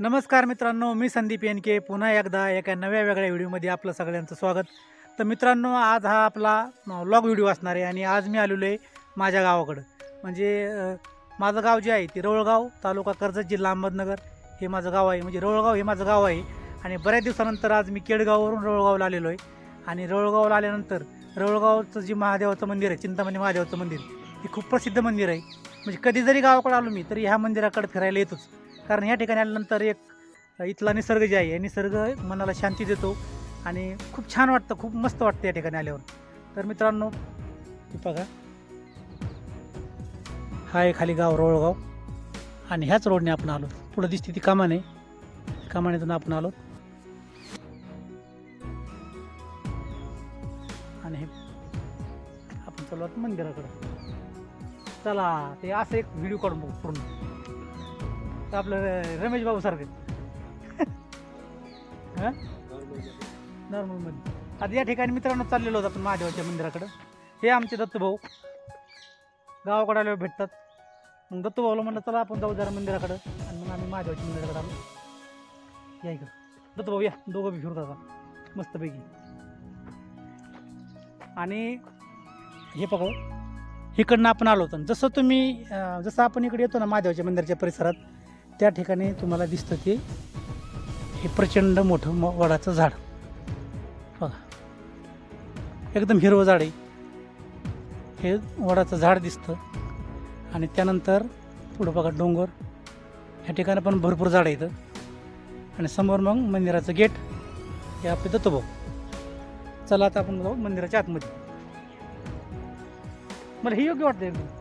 नमस्कार मित्रांनो मी संदीप के पुन्हा एकदा एका नव्या वेगळ्या व्हिडिओमध्ये आपलं सगळ्यांचं स्वागत. तर मित्रांनो आज हा आपला लॉग व्हिडिओ असणार आहे आणि आज मी आलेलो आहे माझ्या गावाकडं. म्हणजे माझं गाव जे आहे ते रवळगाव तालुका कर्जत जिल्हा अहमदनगर हे माझं गाव आहे. म्हणजे रवळगाव हे माझं गाव आहे आणि बऱ्याच दिवसानंतर आज मी केडगाववरून रवळगावला आलेलो आहे. आणि रवळगावला आल्यानंतर रवळगावचं जे महादेवाचं मंदिर आहे चिंतामणी महादेवाचं मंदिर हे खूप प्रसिद्ध मंदिर आहे. म्हणजे कधी जरी गावाकडे आलो मी तरी ह्या मंदिराकडे फिरायला येतोच. कारण ह्या ठिकाणी आल्यानंतर एक इथला निसर्ग जे आहे हे निसर्ग मनाला शांती देतो आणि खूप छान वाटतं खूप मस्त वाटतं या ठिकाणी आल्यावर. तर मित्रांनो बघा. हा आहे खाली गाव रोळगाव. आणि ह्याच रोडने आपण आलो. पुढं दिसते ती कामाने. कामानेतून आपण आलो. आणि हे आपण चालू मंदिराकडं. चला ते असं एक व्हिडिओ काढून बघू पूर्ण. तर आपलं रमेश बाबू सारखे. नॉर्मलमध्ये आता या ठिकाणी मित्रांनो चाललेलो होतो आपण महादेवाच्या मंदिराकडं. हे आमचे दत्तभाऊ गावाकडे आल्यावर भेटतात. मग दत्तभाऊला म्हणलं चला आपण जाऊ जरा मंदिराकडं. आणि मग आम्ही महादेवाच्या मंदिराकडे आलो. या इकडं. दत्तभाऊ या. दोघं बी फिरत आता. मस्तपैकी. आणि हे बघा इकडनं आपण आलो होतो. जसं तुम्ही जसं आपण इकडे येतो ना महादेवाच्या मंदिराच्या परिसरात त्या ठिकाणी तुम्हाला दिसतं ते हे प्रचंड मोठं म- वडाचं झाड. बघा. एकदम हिरवं झाड आहे. हे वडाचं झाड दिसतं. आणि त्यानंतर पुढं बघा डोंगर. ह्या ठिकाणी पण भरपूर झाडं इथं आणि समोर मग मंदिराचं गेट. हे आपले दत्तभाऊ चला आता आपण जाऊ मंदिराच्या आतमध्ये. मला हे योग्य वाटतं एकदम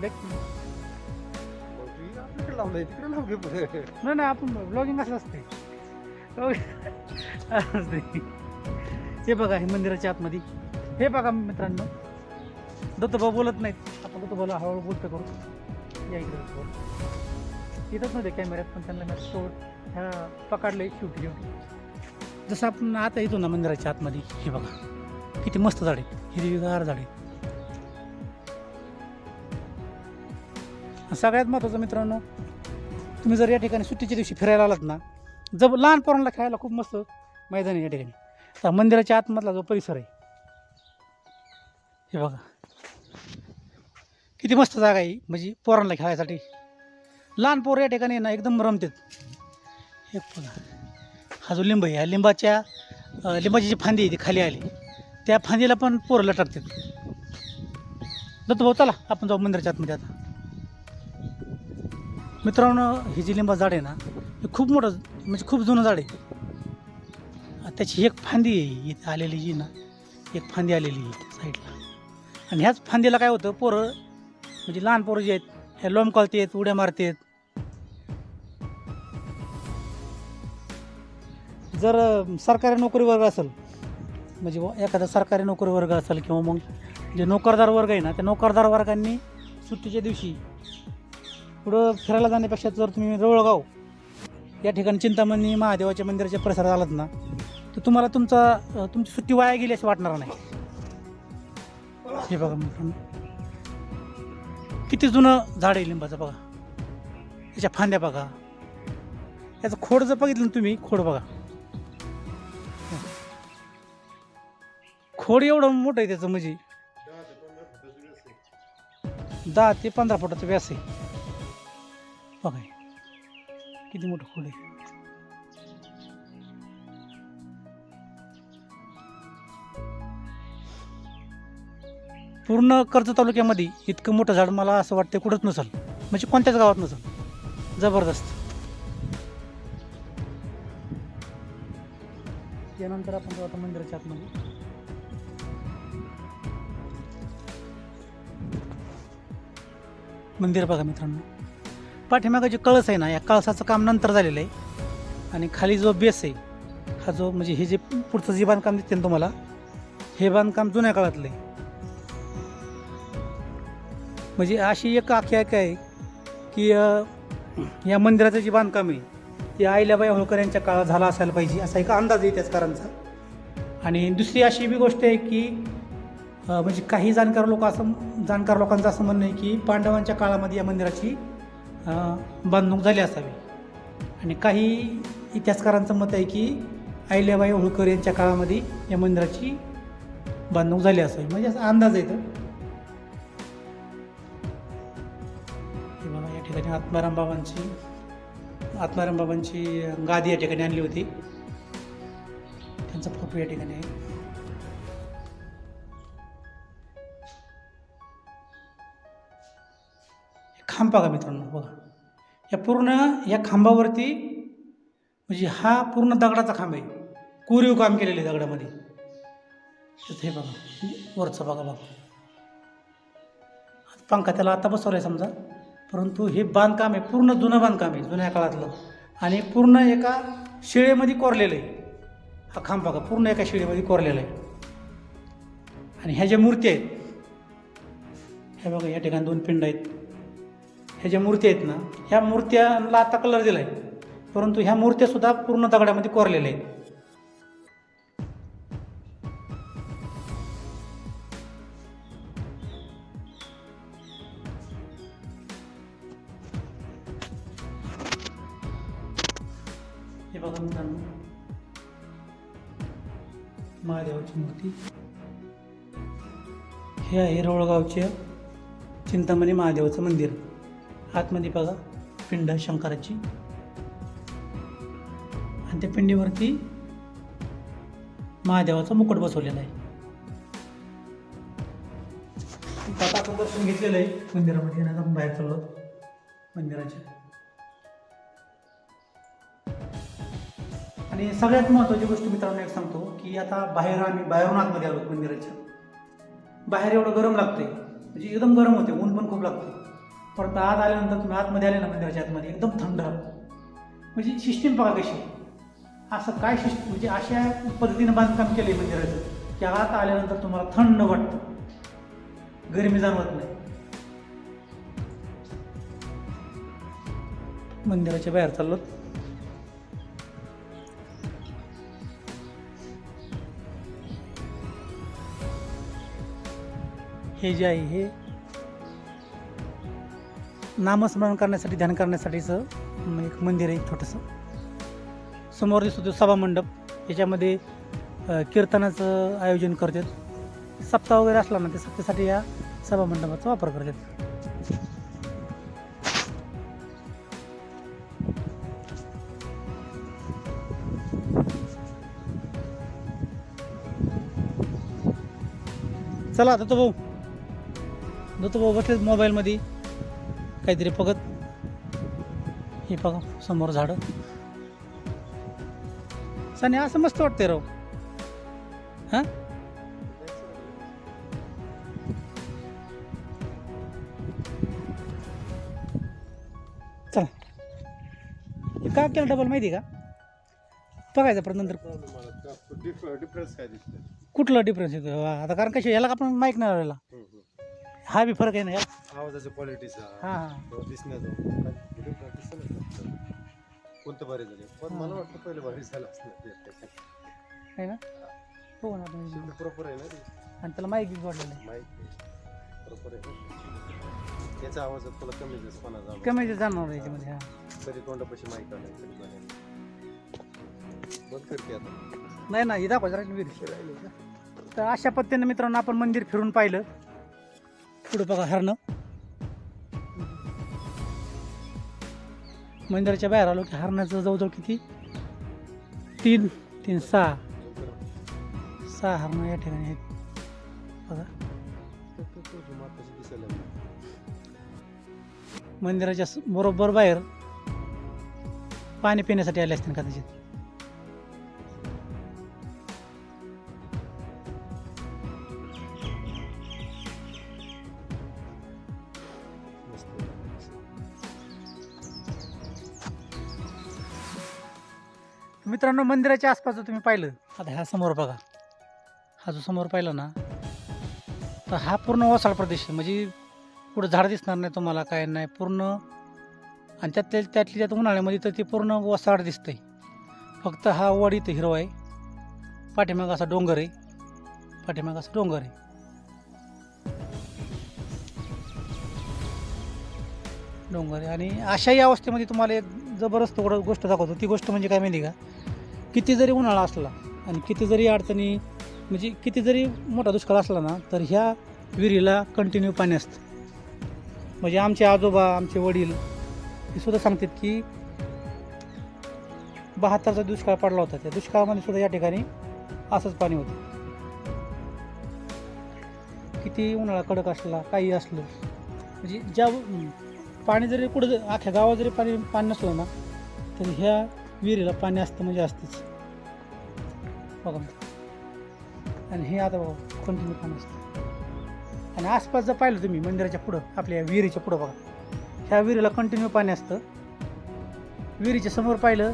देख. नाही नाही आपण ब्लॉगिंग असं असते. Vlogging असते हे बघा हे मंदिराच्या आतमध्ये. हे बघा मित्रांनो. दत्तभाऊ बोलत नाहीत. आपण दत्तभाऊला हळूहळू बोलतो करू. या इकडे येतच नव्हते कॅमेऱ्यात पण त्यांना मी ह्या ह्या पकडले शेवटी शेवटी जसं आपण आता येतो ना मंदिराच्या आतमध्ये हे बघा. किती मस्त झाडे हिरवीगार झाडे सगळ्यात महत्त्वाचं मित्रांनो तुम्ही जर या ठिकाणी सुट्टीच्या दिवशी फिरायला आलात ना जब लहान पोरांना खेळायला खूप मस्त मैदान आहे या ठिकाणी. तर मंदिराच्या आतमधला जो परिसर आहे हे बघा. किती मस्त जागा आहे म्हणजे पोरांना खेळायसाठी. लहान पोरं या ठिकाणी ना एकदम रमतात. हे बघा. हा जो लिंब आहे ह्या लिंबाच्या लिंबाची जी फांदी आहे ती खाली आली. त्या फांदीला पण पोरं लटकतात. दत्तभाऊ चला आपण जाऊ मंदिराच्या आतमध्ये आता. मित्रांनो हे जी लिंबा झाड आहे ना हे खूप मोठं म्हणजे खूप जुनं झाड आहे. त्याची एक फांदी आहे इथं आलेली जी ना एक फांदी आलेली आहे साईडला. आणि ह्याच फांदीला काय होतं पोरं म्हणजे लहान पोरं जे आहेत हे लोंबकालतेत उड्या मारतात. जर सरकारी नोकरी वर्ग असेल म्हणजे एखादा सरकारी नोकरी वर्ग असेल किंवा मग जे नोकरदार वर्ग आहे ना त्या नोकरदार वर्गांनी सुट्टीच्या दिवशी पुढं फिरायला जाण्यापेक्षा जर तुम्ही रवळगाव या ठिकाणी चिंतामणी महादेवाच्या मंदिराच्या परिसरात आलात ना तर तुम्हाला तुमचा तुमची सुट्टी वाया गेली असं वाटणार नाही. हे बघा किती जुनं झाड आहे लिंबाचं बघा. त्याच्या फांद्या बघा. याचं खोड जर बघितलं ना तुम्ही खोड बघा. खोड एवढं मोठं आहे त्याचं म्हणजे. दहा ते पंधरा फुटाचं व्यास आहे. बघाय किती मोठं खोल आहे. पूर्ण कर्ज तालुक्यामध्ये इतकं मोठं झाड मला असं वाटतं कुठंच नसेल. म्हणजे कोणत्याच गावात नसेल. जबरदस्त. यानंतर आपण जाऊ आता मंदिराच्या आतमध्ये. मंदिर बघा मित्रांनो. पाठीमागं जे कळस आहे ना या कळसाचं काम नंतर झालेलं आहे. आणि खाली जो बेस आहे हा जो म्हणजे हे जे पुढचं जे बांधकाम दिसते ना तुम्हाला हे बांधकाम जुन्या काळातलं आहे. म्हणजे अशी एक आख्यायिका आहे की या मंदिराचं जे बांधकाम आहे ते आईल्याबाई होळकर यांच्या काळात झाला असायला पाहिजे असा एक अंदाज आहे त्याचकारांचा. आणि दुसरी अशी बी गोष्ट आहे की म्हणजे काही जाणकार लोक असं जाणकार लोकांचं असं म्हणणं आहे की पांडवांच्या काळामध्ये या मंदिराची बांधणूक झाली असावी. आणि काही इतिहासकारांचं मत आहे की अहिल्याबाई होळकर यांच्या काळामध्ये या मंदिराची बांधणूक झाली असावी. म्हणजे असा अंदाज आहे तर या ठिकाणी आत्माराम बाबांची आत्माराम बाबांची गादी या ठिकाणी आणली होती. त्यांचा फोटो या ठिकाणी आहे. खांब बघा मित्रांनो बघा. या पूर्ण या खांबावरती म्हणजे हा पूर्ण दगडाचा खांब आहे. कोरीव काम केलेलं आहे दगडामध्ये. हे बघा वरचं बघा बघा. पंखा त्याला आता बसवला आहे समजा. परंतु हे बांधकाम आहे पूर्ण जुनं बांधकाम आहे जुन्या काळातलं. आणि पूर्ण एका शिळेमध्ये कोरलेलं आहे. हा खांब बघा पूर्ण एका शिळेमध्ये कोरलेला आहे. आणि ह्या ज्या मूर्ती आहेत ह्या बघा या ठिकाणी दोन पिंड आहेत. ह्या ज्या मूर्त्या आहेत ना ह्या मूर्त्याला आता कलर दिला आहे परंतु ह्या मूर्त्यासुद्धा पूर्ण दगडामध्ये कोरलेल्या आहेत. हे बघा मित्रांनो. महादेवाची मूर्ती. हे आहे रोळगावच्या चिंतामणी महादेवाचं मंदिर. आतमध्ये बघा पिंड शंकराची. आणि त्या पिंडीवरती महादेवाचा मुकुट बसवलेला आहे. आता आपण दर्शन घेतलेलं आहे मंदिरामध्ये आपण बाहेर चाललो मंदिराच्या. आणि सगळ्यात महत्त्वाची गोष्ट मित्रांनो एक सांगतो की आता बाहेर आम्ही बाहेरून आतमध्ये आलो मंदिराच्या. बाहेर एवढं गरम लागतंय. म्हणजे एकदम गरम होते ऊन पण खूप लागते परत आत आल्यानंतर तुम्ही आतमध्ये आले ना मंदिराच्या आतमध्ये एकदम थंड. म्हणजे सिस्टीम बघा कशी. असं काय सिस्टीम म्हणजे अशा पद्धतीनं बांधकाम केलं आहे मंदिराचं की आत आल्यानंतर तुम्हाला थंड वाटतं. गरमी जाणवत नाही. मंदिराच्या बाहेर चाललो. हे जे आहे हे नामस्मरण करण्यासाठी ध्यान करण्यासाठीचं एक मंदिर आहे छोटंसं. समोर दिसतो तो सभामंडप याच्यामध्ये कीर्तनाचं आयोजन करतात. सप्ताह वगैरे असला ना ते सप्तासाठी या सभामंडपाचा वापर करतात. चला दत्तू भाऊ. दत्तू भाऊ बसले मोबाईलमध्ये. काहीतरी बघत हे बघा समोर झाडं. सनी असं मस्त वाटते राव. हां? चला. का केलं डबल माहिती का? बघायचं परत नंतर. डिफरन्स काय कुठला डिफरन्स येतो आता कारण कशी याला आपण माहीत नाही राहिला हा बी फरक आहे ना आवाजाच्या क्वालिटीचा हां हां. दिसण्याचा. कोणतं भारी झाले? पण मला वाटतं पहिले भारी झालं असणार आहे ना? हो ना आपण प्रॉपर आहे ना ते. आणि त्याला आहे. माहिती प्रॉपर आहे ना. याचा आवाज तुला कमी दिसपणा जाणवतो. कमी आहे याच्यामध्ये हा. कधी तोंडापाशी माईक आलं बाहेर बंद करते आता. नाही ना हे दाखवायचं राहिलं विहीर. तर अशा पद्धतीनं मित्रांनो आपण मंदिर फिरून पाहिलं. पुढं बघा हरणं. मंदिराच्या बाहेर आलो की हरणाचं जवळजवळ किती? तीन तीन सहा. सहा हरणं या ठिकाणी आहेत. बघा. मंदिराच्या स- बरोबर बाहेर पाणी पिण्यासाठी आले असतील कदाचित. मित्रांनो मंदिराच्या आसपास तुम्ही पाहिलं. आता ह्या समोर बघा. हा जो समोर पाहिला ना तर हा पूर्ण ओसाड प्रदेश आहे. म्हणजे पुढं झाड दिसणार नाही तुम्हाला काय नाही. पूर्ण आणि त्यात त्या- त्यातली त्यात उन्हाळ्यामध्ये तर ते पूर्ण ओसाड दिसतंय. फक्त हा वड इथं हिरवा आहे. पाठीमाग असा डोंगर आहे. पाठीमाग असा डोंगर आहे. डोंगर आहे. आणि अशाही अवस्थेमध्ये तुम्हाला एक जबरदस्त गोष्ट दाखवतो. ती गोष्ट म्हणजे काय माहिती का? किती जरी उन्हाळा असला आणि किती जरी अडचणी म्हणजे किती जरी मोठा दुष्काळ असला ना तर ह्या विहिरीला कंटिन्यू पाणी असतं. म्हणजे आमचे आजोबा आमचे वडील हे सुद्धा सांगतात की बहात्तरचा दुष्काळ पडला होता. त्या दुष्काळामध्ये सुद्धा या ठिकाणी असंच पाणी होतं. किती उन्हाळा कडक असला काही असलं म्हणजे ज्या पाणी जरी कुठं ज- अख्ख्या गावात जरी पाणी पाणी नसलं ना तरी ह्या विहिरीला पाणी असतं म्हणजे असतंच. बघा. आणि हे आता बघा कंटिन्यू पाणी असतं. आणि आसपास जर पाहिलं तुम्ही मंदिराच्या पुढं आपल्या विहिरीच्या पुढं बघा. ह्या विहिरीला कंटिन्यू पाणी असतं. विहिरीच्या समोर पाहिलं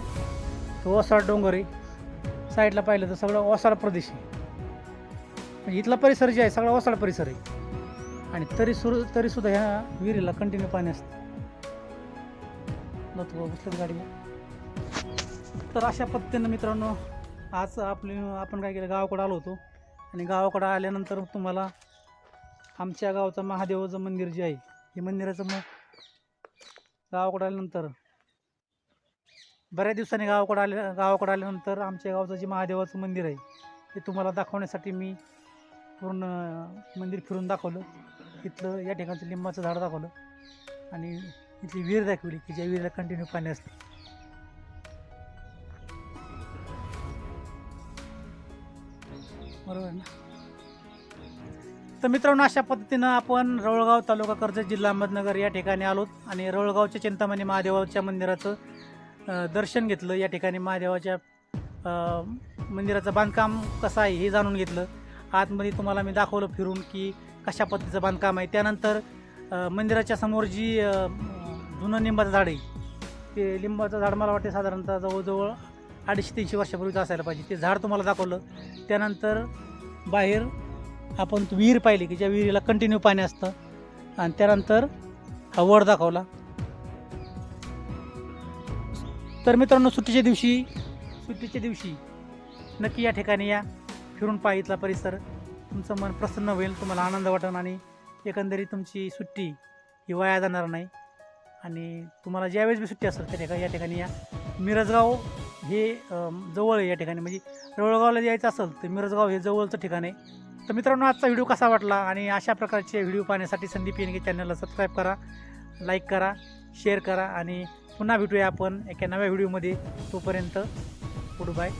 तर ओसाड डोंगर आहे. साईडला पाहिलं तर सगळं ओसाड प्रदेश आहे. म्हणजे इथला परिसर जे आहे सगळा ओसाड परिसर आहे. आणि तरी सुरू तरीसुद्धा ह्या विहिरीला कंटिन्यू पाणी असतं. गाडी. तर अशा पद्धतीनं मित्रांनो आज आपली आपण काय केलं गावाकडं आलो होतो. आणि गावाकडं आल्यानंतर तुम्हाला आमच्या गावचं महादेवाचं मंदिर जे आहे हे मंदिराचं मग गावाकडं आल्यानंतर बऱ्याच दिवसांनी गावाकडं आल्या गावाकडं आल्यानंतर आमच्या गावचं जे महादेवाचं मंदिर आहे ते तुम्हाला दाखवण्यासाठी मी पूर्ण मंदिर फिरून दाखवलं. इथलं या ठिकाणचं लिंबाचं झाड दाखवलं. आणि इथली विहीर दाखवली की ज्या विहिरीला कंटिन्यू पाणी असतं. बरोबर ना? तर मित्रांनो अशा पद्धतीनं आपण रवळगाव तालुका कर्जत जिल्हा अहमदनगर या ठिकाणी आलोत आणि रवळगावच्या चिंतामणी महादेवाच्या मंदिराचं दर्शन घेतलं. या ठिकाणी महादेवाच्या मंदिराचं बांधकाम कसं आहे हे जाणून घेतलं. आतमध्ये तुम्हाला मी दाखवलं फिरून की कशा पद्धतीचं बांधकाम आहे. त्यानंतर मंदिराच्या समोर जी जुनं लिंबाचं झाड आहे ते लिंबाचं झाड मला वाटते साधारणतः जवळजवळ अडीचशे तीनशे वर्षापूर्वीचं असायला पाहिजे. ते झाड तुम्हाला दाखवलं. त्यानंतर बाहेर आपण विहीर पाहिली की ज्या विहिरीला कंटिन्यू पाणी असतं. आणि त्यानंतर हा वड दाखवला. तर मित्रांनो सुट्टीच्या दिवशी सुट्टीच्या दिवशी नक्की या ठिकाणी या. फिरून पहा इथला परिसर. तुमचं मन प्रसन्न होईल तुम्हाला आनंद वाटेल आणि एकंदरीत तुमची सुट्टी ही वाया जाणार नाही. आणि तुम्हाला ज्यावेळेस बी सुट्टी असेल त्या ठिकाणी या ठिकाणी या. मिरजगाव हे जवळ आहे या ठिकाणी. म्हणजे रवळगावला यायचं असेल तर मिरजगाव हे जवळचं ठिकाण आहे. तर मित्रांनो आजचा व्हिडिओ कसा वाटला आणि अशा प्रकारचे व्हिडिओ पाहण्यासाठी संदीप येनगे चॅनलला सबस्क्राईब करा लाईक करा शेअर करा आणि पुन्हा भेटूया आपण एका नव्या व्हिडिओमध्ये. तोपर्यंत गुड बाय.